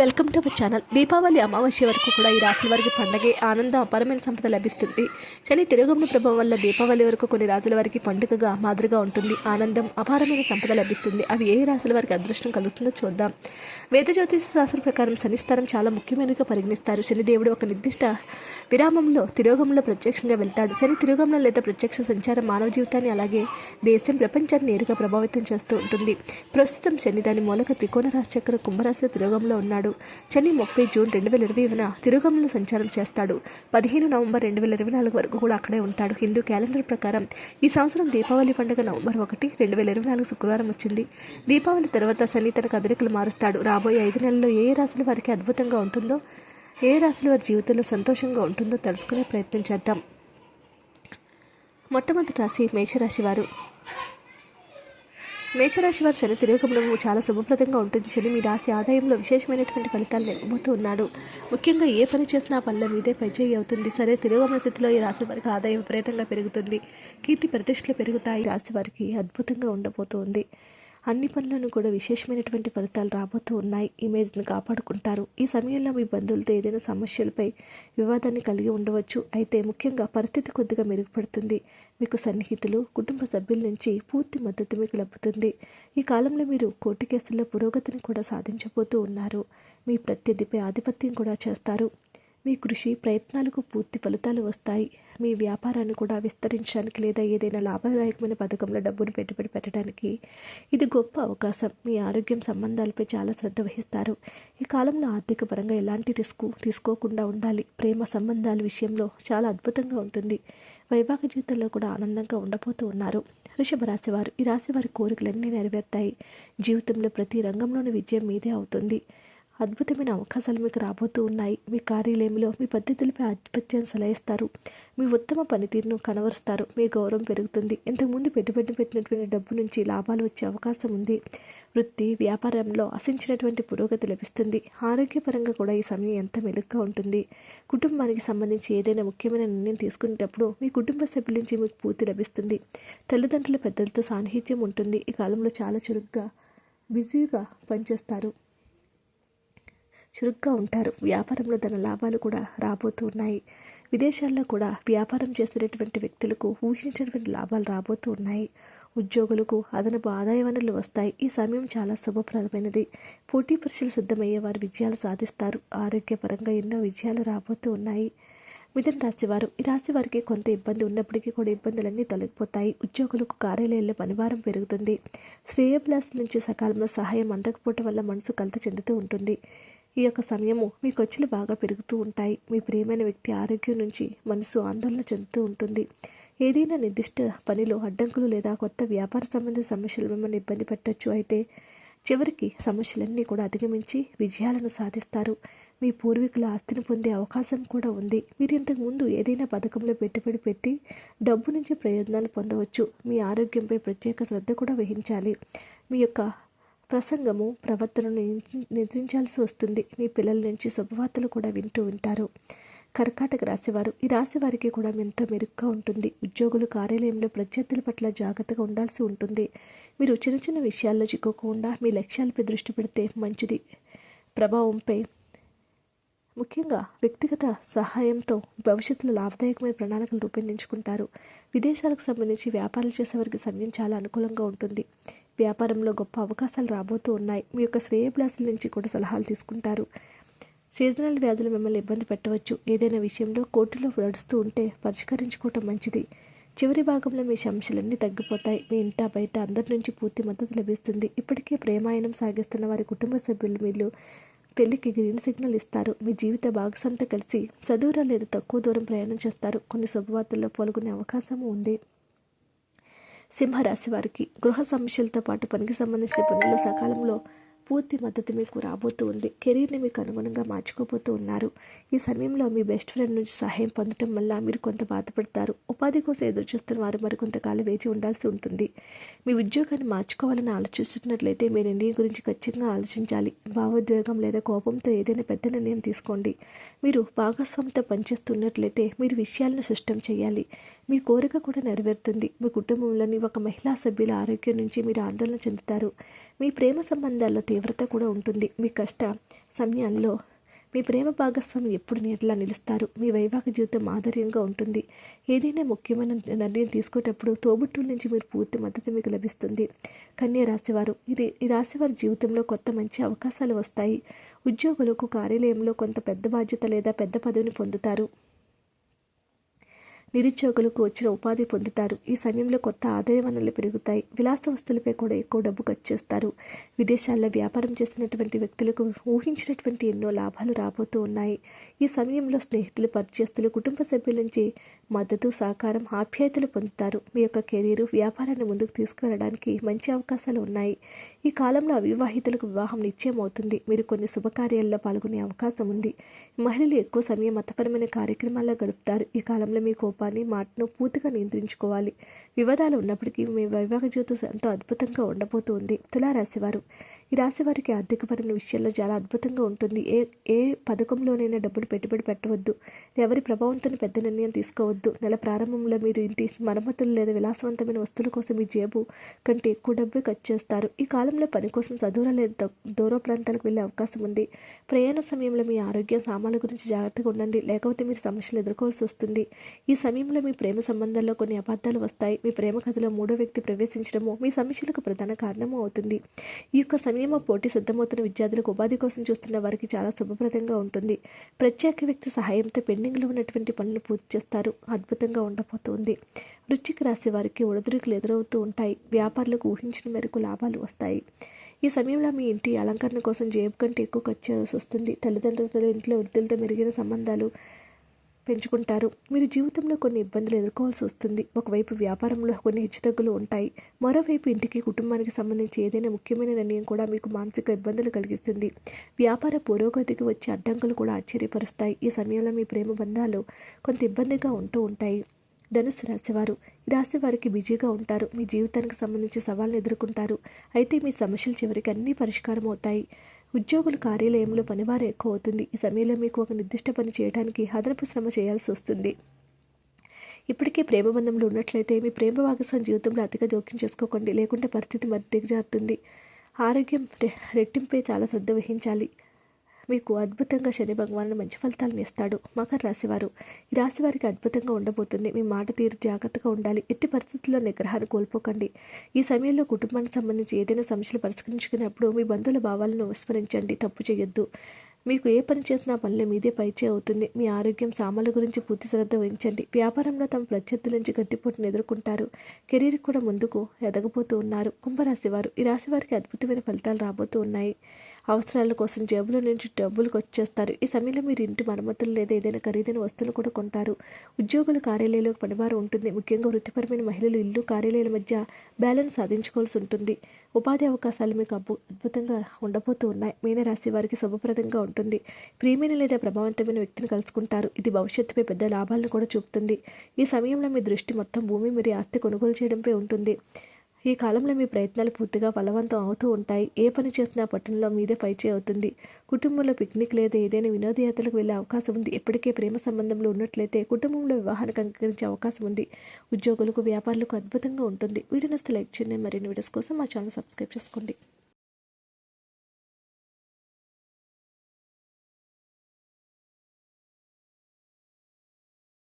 Welcome to our channel. Deepavali అమావాస్య వరకు కూడా ఈ రాశుల వారికి పండగే ఆనందం అపారమైన సంపద లభిస్తుంది. శని తిరుగుముని ప్రభావం వల్ల దీపావళి వరకు కొన్ని రాజుల వారికి పండుగగా మాదిరిగా ఉంటుంది. ఆనందం అపారమైన సంపద లభిస్తుంది. అవి ఏ రాశుల వారికి అదృష్టం కలుగుతుందో చూద్దాం. వేద జ్యోతిష శాస్త్రం ప్రకారం శనిస్థానం చాలా ముఖ్యమైనదిగా పరిగణిస్తారు. శనిదేవుడు ఒక నిర్దిష్ట విరామంలో తిరోగంలో ప్రత్యక్షంగా వెళ్తాడు. శని తిరోగంలో లేదా ప్రత్యక్ష సంచారం మానవ జీవితాన్ని అలాగే దేశం ప్రపంచాన్ని నేరుగా ప్రభావితం చేస్తూ ఉంటుంది. ప్రస్తుతం శని దాని మూలక త్రికోణ రాశి చక్ర కుంభరాశి తిరోగంలో ఉన్నాడు. శని ముప్పై జూన్ రెండు వేల ఇరవై తిరోగంలో సంచారం చేస్తాడు. పదిహేను నవంబర్ రెండు వేల ఇరవై నాలుగు వరకు కూడా అక్కడే ఉంటాడు. హిందూ క్యాలెండర్ ప్రకారం ఈ సంవత్సరం దీపావళి పండుగ నవంబర్ ఒకటి రెండు వేల ఇరవై నాలుగు శుక్రవారం వచ్చింది. దీపావళి తర్వాత శని తన కదలికలు మారుస్తాడు. రాబోయే ఐదు నెలల్లో ఏ ఏ రాశుల వారికి అద్భుతంగా ఉంటుందో ఏ రాశుల వారి జీవితంలో సంతోషంగా ఉంటుందో తెలుసుకునే ప్రయత్నం చేద్దాం. మొట్టమొదటి రాశి మేషరాశి వారు. మేషరాశి వారి శని తిరోగమనము చాలా శుభప్రదంగా ఉంటుంది. శని మీ రాశి ఆదాయంలో విశేషమైనటువంటి ఫలితాలు ఇవ్వబోతూ ఉన్నాడు ముఖ్యంగా ఏ పని చేసినా పనుల మీదే పైచేయి అవుతుంది. సరే తిరోగమన స్థితిలో ఈ రాశి వారికి ఆదాయం విపరీతంగా పెరుగుతుంది. కీర్తి ప్రతిష్టలు పెరుగుతాయి. రాశి వారికి అద్భుతంగా ఉండబోతుంది. అన్ని పనులను కూడా విశేషమైనటువంటి ఫలితాలు రాబోతూ ఉన్నాయి. ఇమేజ్ని కాపాడుకుంటారు. ఈ సమయంలో మీ బంధువులతో ఏదైనా సమస్యలపై వివాదాన్ని కలిగి ఉండవచ్చు. అయితే ముఖ్యంగా పరిస్థితి కొద్దిగా మెరుగుపడుతుంది. మీకు సన్నిహితులు కుటుంబ సభ్యుల నుంచి పూర్తి మద్దతు మీకు లభిస్తుంది ఈ కాలంలో మీరు కోర్టు కేసుల్లో పురోగతిని కూడా సాధించబోతూ ఉన్నారు. మీ ప్రత్యర్థిపై ఆధిపత్యం కూడా చేస్తారు. మీ కృషి ప్రయత్నాలకు పూర్తి ఫలితాలు వస్తాయి. మీ వ్యాపారాన్ని కూడా విస్తరించడానికి లేదా ఏదైనా లాభదాయకమైన పథకంలో డబ్బును పెట్టుబడి పెట్టడానికి ఇది గొప్ప అవకాశం. మీ ఆరోగ్యం సంబంధాలపై చాలా శ్రద్ధ వహిస్తారు. ఈ కాలంలో ఆర్థిక పరంగా ఎలాంటి రిస్క్ తీసుకోకుండా ఉండాలి. ప్రేమ సంబంధాల విషయంలో చాలా అద్భుతంగా ఉంటుంది. వైవాహిక జీవితంలో కూడా ఆనందంగా ఉండబోతూ ఉన్నారు. వృషభ రాశి వారు ఈ రాశి వారి కోరికలన్నీ నెరవేరుతాయి. జీవితంలో ప్రతి రంగంలోని విజయం మీదే అవుతుంది. అద్భుతమైన అవకాశాలు మీకు రాబోతూ ఉన్నాయి. మీ కార్యాలయంలో మీ పద్ధతులపై ఆధిపత్యం సలహిస్తారు. మీ ఉత్తమ పనితీరును కనవరుస్తారు. మీ గౌరవం పెరుగుతుంది. ఇంతకుముందు పెట్టుబడి పెట్టినటువంటి డబ్బు నుంచి లాభాలు వచ్చే అవకాశం ఉంది. వృత్తి వ్యాపారంలో ఆశించినటువంటి పురోగతి లభిస్తుంది. ఆరోగ్యపరంగా కూడా ఈ సమయం ఎంత మెలుగ్గా ఉంటుంది. కుటుంబానికి సంబంధించి ఏదైనా ముఖ్యమైన నిర్ణయం తీసుకునేటప్పుడు మీ కుటుంబ సభ్యుల నుంచి మీకు పూర్తి లభిస్తుంది. తల్లిదండ్రుల పెద్దలతో సాన్నిహిత్యం ఉంటుంది. ఈ కాలంలో చాలా చురుగ్గా బిజీగా పనిచేస్తారు. చురుగ్గా ఉంటారు. వ్యాపారంలో ధన లాభాలు కూడా రాబోతున్నాయి విదేశాల్లో కూడా వ్యాపారం చేసేటటువంటి వ్యక్తులకు ఊహించినటువంటి లాభాలు రాబోతూ ఉన్నాయి. ఉద్యోగులకు అదనపు ఆదాయ వనరులు వస్తాయి. ఈ సమయం చాలా శుభప్రదమైనది. పోటీ పరీక్షలు సిద్ధమయ్యే వారు విజయాలు సాధిస్తారు. ఆరోగ్యపరంగా ఎన్నో విజయాలు రాబోతూ ఉన్నాయి. మిథున రాశివారు ఈ రాశి వారికి కొంత ఇబ్బంది ఉన్నప్పటికీ కూడా ఇబ్బందులన్నీ తొలగిపోతాయి. ఉద్యోగులకు కార్యాలయాల్లో పనిభారం పెరుగుతుంది. శ్రేయభిలాస్ నుంచి సకాలంలో సహాయం అందకపోవటం వల్ల మనసు కలత చెందుతూ ఉంటుంది. ఈ యొక్క సమయము మీ ఖర్చులు బాగా పెరుగుతూ ఉంటాయి. మీ ప్రియమైన వ్యక్తి ఆరోగ్యం నుంచి మనసు ఆందోళన చెందుతూ ఉంటుంది. ఏదైనా నిర్దిష్ట పనిలో అడ్డంకులు లేదా కొత్త వ్యాపార సంబంధ సమస్యలు మిమ్మల్ని ఇబ్బంది పెట్టవచ్చు అయితే చివరికి సమస్యలన్నీ కూడా అధిగమించి విజయాలను సాధిస్తారు. మీ పూర్వీకుల ఆస్తిని పొందే అవకాశం కూడా ఉంది. మీరు ఇంతకుముందు ఏదైనా పథకంలో పెట్టుబడి పెట్టి డబ్బు నుంచి ప్రయోజనాలు పొందవచ్చు. మీ ఆరోగ్యంపై ప్రత్యేక శ్రద్ధ కూడా వహించాలి. మీ యొక్క ప్రసంగము ప్రవర్తనను నిద్రించాల్సి వస్తుంది. మీ పిల్లల నుంచి శుభవార్తలు కూడా వింటూ ఉంటారు. కర్కాటక రాశివారు ఈ రాశి వారికి కూడా ఎంతో మెరుగ్గా ఉంటుంది. ఉద్యోగులు కార్యాలయంలో ప్రత్యర్థుల పట్ల జాగ్రత్తగా ఉండాల్సి ఉంటుంది. మీరు చిన్న చిన్న విషయాల్లో చిక్కుకోకుండా మీ లక్ష్యాలపై దృష్టి పెడితే మంచిది. ప్రభావంపై ముఖ్యంగా వ్యక్తిగత సహాయంతో భవిష్యత్తులో లాభదాయకమైన ప్రణాళికలు రూపొందించుకుంటారు. విదేశాలకు సంబంధించి వ్యాపారాలు చేసేవారికి సమయం చాలా అనుకూలంగా ఉంటుంది. వ్యాపారంలో గొప్ప అవకాశాలు రాబోతూ ఉన్నాయి. మీ యొక్క శ్రేయభిలాసుల నుంచి కూడా సలహాలు తీసుకుంటారు. సీజనల్ వ్యాధులు మిమ్మల్ని ఇబ్బంది పెట్టవచ్చు. ఏదైనా విషయంలో కోర్టులో నడుస్తూ ఉంటే పరిష్కరించుకోవటం మంచిది. చివరి భాగంలో మీ సమస్యలన్నీ తగ్గిపోతాయి. మీ ఇంట బయట అందరి నుంచి పూర్తి మద్దతు లభిస్తుంది. ఇప్పటికే ప్రేమాయణం సాగిస్తున్న వారి కుటుంబ సభ్యులు మీరు పెళ్ళికి గ్రీన్ సిగ్నల్ ఇస్తారు. మీ జీవిత భాగస్వామితో కలిసి చదువురా లేదా తక్కువ దూరం ప్రయాణం చేస్తారు. కొన్ని శుభవార్తల్లో పాల్గొనే అవకాశం ఉంది. సింహరాశి వారికి గృహ సమస్యలతో పాటు పనికి సంబంధించిన పనులు సకాలంలో పూర్తి మద్దతు మీకు రాబోతూ ఉంది కెరీర్ని మీకు అనుగుణంగా మార్చుకోబోతూ ఉన్నారు. ఈ సమయంలో మీ బెస్ట్ ఫ్రెండ్ నుంచి సహాయం పొందటం వల్ల మీరు కొంత బాధపడతారు. ఉపాధి కోసం ఎదురు చూస్తున్న వారు మరికొంతకాలం వేచి ఉండాల్సి ఉంటుంది. మీ ఉద్యోగాన్ని మార్చుకోవాలని ఆలోచిస్తున్నట్లయితే మీ నిర్ణయం గురించి ఖచ్చితంగా ఆలోచించాలి. భావోద్వేగం లేదా కోపంతో ఏదైనా పెద్ద నిర్ణయం తీసుకోండి. మీరు భాగస్వామితో పనిచేస్తున్నట్లయితే మీరు విషయాలను స్పష్టం చేయాలి. మీ కోరిక కూడా నెరవేరుతుంది. మీ కుటుంబంలోని ఒక మహిళా సభ్యుల ఆరోగ్యం నుంచి మీరు ఆందోళన చెందుతారు. మీ ప్రేమ సంబంధాల్లో తీవ్రత కూడా ఉంటుంది. మీ కష్ట సమయాల్లో మీ ప్రేమ భాగస్వామి ఎప్పుడు నీటిలా నిలుస్తారు? మీ వైవాహిక జీవితం ఆధర్యంగా ఉంటుంది. ఏదైనా ముఖ్యమైన నిర్ణయం తీసుకునేటప్పుడు తోబుట్టుల నుంచి మీరు పూర్తి మద్దతు మీకు లభిస్తుంది. కన్యా రాశివారు ఇది ఈ రాశివారి జీవితంలో కొత్త మంచి అవకాశాలు వస్తాయి. ఉద్యోగులకు కార్యాలయంలో కొంత పెద్ద బాధ్యత లేదా పెద్ద పదవిని పొందుతారు. నిరుద్యోగులకు వచ్చిన ఉపాధి పొందుతారు. ఈ సమయంలో కొత్త ఆదాయ వనరులు పెరుగుతాయి. విలాస వస్తువులపై కూడా ఎక్కువ డబ్బు ఖర్చు చేస్తారు. విదేశాల్లో వ్యాపారం చేసినటువంటి వ్యక్తులకు ఊహించినటువంటి ఎన్నో లాభాలు రాబోతూ ఉన్నాయి. ఈ సమయంలో స్నేహితులు పరిచయస్తులు కుటుంబ సభ్యుల నుంచి మద్దతు సహకారం ఆప్యాయతలు పొందుతారు. మీ యొక్క కెరీర్ వ్యాపారాన్ని ముందుకు తీసుకువెళ్ళడానికి మంచి అవకాశాలు ఉన్నాయి. ఈ కాలంలో అవివాహితులకు వివాహం నిశ్చయం అవుతుంది మీరు కొన్ని శుభకార్యాల్లో పాల్గొనే అవకాశం ఉంది. మహిళలు ఎక్కువ సమయం మతపరమైన కార్యక్రమాల్లో గడుపుతారు. ఈ కాలంలో మీ కోపాన్ని మాటను పూర్తిగా నియంత్రించుకోవాలి. వివాదాలు ఉన్నప్పటికీ మీ వైవాహిక జీవితం ఎంతో అద్భుతంగా ఉండబోతుంది. తులారాశివారు ఈ రాశి వారికి ఆర్థికపరమైన విషయాల్లో చాలా అద్భుతంగా ఉంటుంది. ఏ ఏ పథకంలోనైనా డబ్బులు పెట్టుబడి పెట్టవద్దు. ఎవరి ప్రభావంతో పెద్ద నిర్ణయం తీసుకోవద్దు. నెల ప్రారంభంలో మీరు ఇంటి మరమ్మతులు లేదా విలాసవంతమైన వస్తువుల కోసం మీ జేబు కంటే ఎక్కువ డబ్బు ఖర్చు చేస్తారు. ఈ కాలంలో పని కోసం చదువుల లేదా దూర ప్రాంతాలకు వెళ్ళే అవకాశం ఉంది. ప్రయాణ సమయంలో మీ ఆరోగ్య సామాన్ల గురించి జాగ్రత్తగా ఉండండి. లేకపోతే మీరు సమస్యలు ఎదుర్కోవాల్సి వస్తుంది. ఈ సమయంలో మీ ప్రేమ సంబంధాల్లో కొన్ని అబద్ధాలు వస్తాయి. మీ ప్రేమ కథలో మూడో వ్యక్తి ప్రవేశించడము మీ సమస్యలకు ప్రధాన కారణము అవుతుంది. ఈ యొక్క సమయంలో పోటీ సిద్ధమవుతున్న విద్యార్థులకు ఉపాధి కోసం చూస్తున్న వారికి చాలా శుభప్రదంగా ఉంటుంది. ప్రత్యేక వ్యక్తి సహాయంతో పెండింగ్లో ఉన్నటువంటి పనులు పూర్తి చేస్తారు. అద్భుతంగా ఉండబోతుంది. వృచ్చిక రాశి వారికి ఒడిదుడుకులు ఎదురవుతూ ఉంటాయి. వ్యాపారులకు ఊహించిన మేరకు లాభాలు వస్తాయి. ఈ సమయంలో మీ ఇంటి అలంకరణ కోసం జేబు కంటే ఎక్కువ ఖర్చు చేయాల్సి వస్తుంది. తల్లిదండ్రులతో ఇంట్లో వృద్ధులతో మెరుగైన సంబంధాలు పెంచుకుంటారు. మీరు జీవితంలో కొన్ని ఇబ్బందులు ఎదుర్కోవాల్సి వస్తుంది. ఒకవైపు వ్యాపారంలో కొన్ని హెచ్చుతగ్గులు ఉంటాయి. మరోవైపు ఇంటికి కుటుంబానికి సంబంధించి ఏదైనా ముఖ్యమైన నిర్ణయం కూడా మీకు మానసిక ఇబ్బందులు కలిగిస్తుంది. వ్యాపార పురోగతికి వచ్చే అడ్డంకులు కూడా ఆశ్చర్యపరుస్తాయి. ఈ సమయంలో మీ ప్రేమ బంధాలు కొంత ఇబ్బందిగా ఉంటూ ఉంటాయి. ధనుసు రాశివారు ఈ రాశి వారికి బిజీగా ఉంటారు. మీ జీవితానికి సంబంధించి సవాళ్ళను ఎదుర్కొంటారు. అయితే మీ సమస్యలు చివరికి అన్నీ పరిష్కారం అవుతాయి. ఉద్యోగుల కార్యాలయంలో పనివారు ఎక్కువ అవుతుంది ఈ సమయంలో మీకు ఒక నిర్దిష్ట పని చేయడానికి అదనపు శ్రమ చేయాల్సి వస్తుంది. ఇప్పటికే ప్రేమ బంధంలో ఉన్నట్లయితే మీ ప్రేమ భాగస్వామి జీవితంలో అతిగా జోక్యం చేసుకోకండి. లేకుంటే పరిస్థితి మధ్య దిగజారుతుంది ఆరోగ్యం రెట్టింపై చాలా శ్రద్ధ వహించాలి. మీకు అద్భుతంగా శని భగవాను మంచి ఫలితాలను ఇస్తాడు. మకర రాశివారు. ఈ రాశి వారికి అద్భుతంగా ఉండబోతుంది. మీ మాట తీరు జాగ్రత్తగా ఉండాలి. ఎట్టి పరిస్థితుల్లో నిగ్రహాన్ని కోల్పోకండి. ఈ సమయంలో కుటుంబానికి సంబంధించి ఏదైనా సమస్యలు పరిష్కరించుకున్నప్పుడు మీ బంధువుల భావాలను విస్మరించండి. తప్పు చేయొద్దు. మీకు ఏ పని చేసినా పనుల మీదే పైచే అవుతుంది. మీ ఆరోగ్యం సామాన్ల గురించి పూర్తి శ్రద్ధ వహించండి. వ్యాపారంలో తమ ప్రత్యర్థుల నుంచి గట్టిపోటును ఎదుర్కొంటారు. కెరీర్ కూడా ముందుకు ఎదగబోతూ ఉన్నారు. కుంభరాశి వారు ఈ రాశి వారికి అద్భుతమైన ఫలితాలు రాబోతూ ఉన్నాయి. అవసరాల కోసం జేబుల నుంచి డబ్బులు వచ్చేస్తారు. ఈ సమయంలో మీరు ఇంటి మరమ్మతులు లేదా ఏదైనా ఖరీదైన వస్తువులు కూడా కొంటారు. ఉద్యోగుల కార్యాలయంలో పనివారు ఉంటుంది. ముఖ్యంగా వృత్తిపరమైన మహిళలు ఇల్లు కార్యాలయాల మధ్య బ్యాలెన్స్ సాధించుకోవాల్సి ఉంటుంది. ఉపాధి అవకాశాలు మీకు అబ్బు అద్భుతంగా ఉండబోతూ ఉన్నాయి. మీనరాశి వారికి శుభప్రదంగా ఉంటుంది. ప్రియమైన లేదా ప్రభావంతమైన వ్యక్తిని కలుసుకుంటారు. ఇది భవిష్యత్తుపై పెద్ద లాభాలను కూడా చూపుతుంది. ఈ సమయంలో మీ దృష్టి మొత్తం భూమి మరియు ఆస్తి కొనుగోలు చేయడంపై ఉంటుంది. ఈ కాలంలో మీ ప్రయత్నాలు పూర్తిగా ఫలవంతం అవుతూ ఉంటాయి. ఏ పని చేసినా పట్టణంలో మీదే పైచే అవుతుంది. కుటుంబంలో పిక్నిక్ లేదా ఏదైనా వినోదయాత్రలకు వెళ్ళే అవకాశం ఉంది. ఎప్పటికే ప్రేమ సంబంధంలో ఉన్నట్లయితే కుటుంబంలో వివాహానికి అంగీకరించే అవకాశం ఉంది. ఉద్యోగులకు వ్యాపారులకు అద్భుతంగా ఉంటుంది. వీడియోస్ లైక్ చేయండి. మరిన్ని వీడియోస్ కోసం మా ఛానల్ సబ్స్క్రైబ్ చేసుకోండి.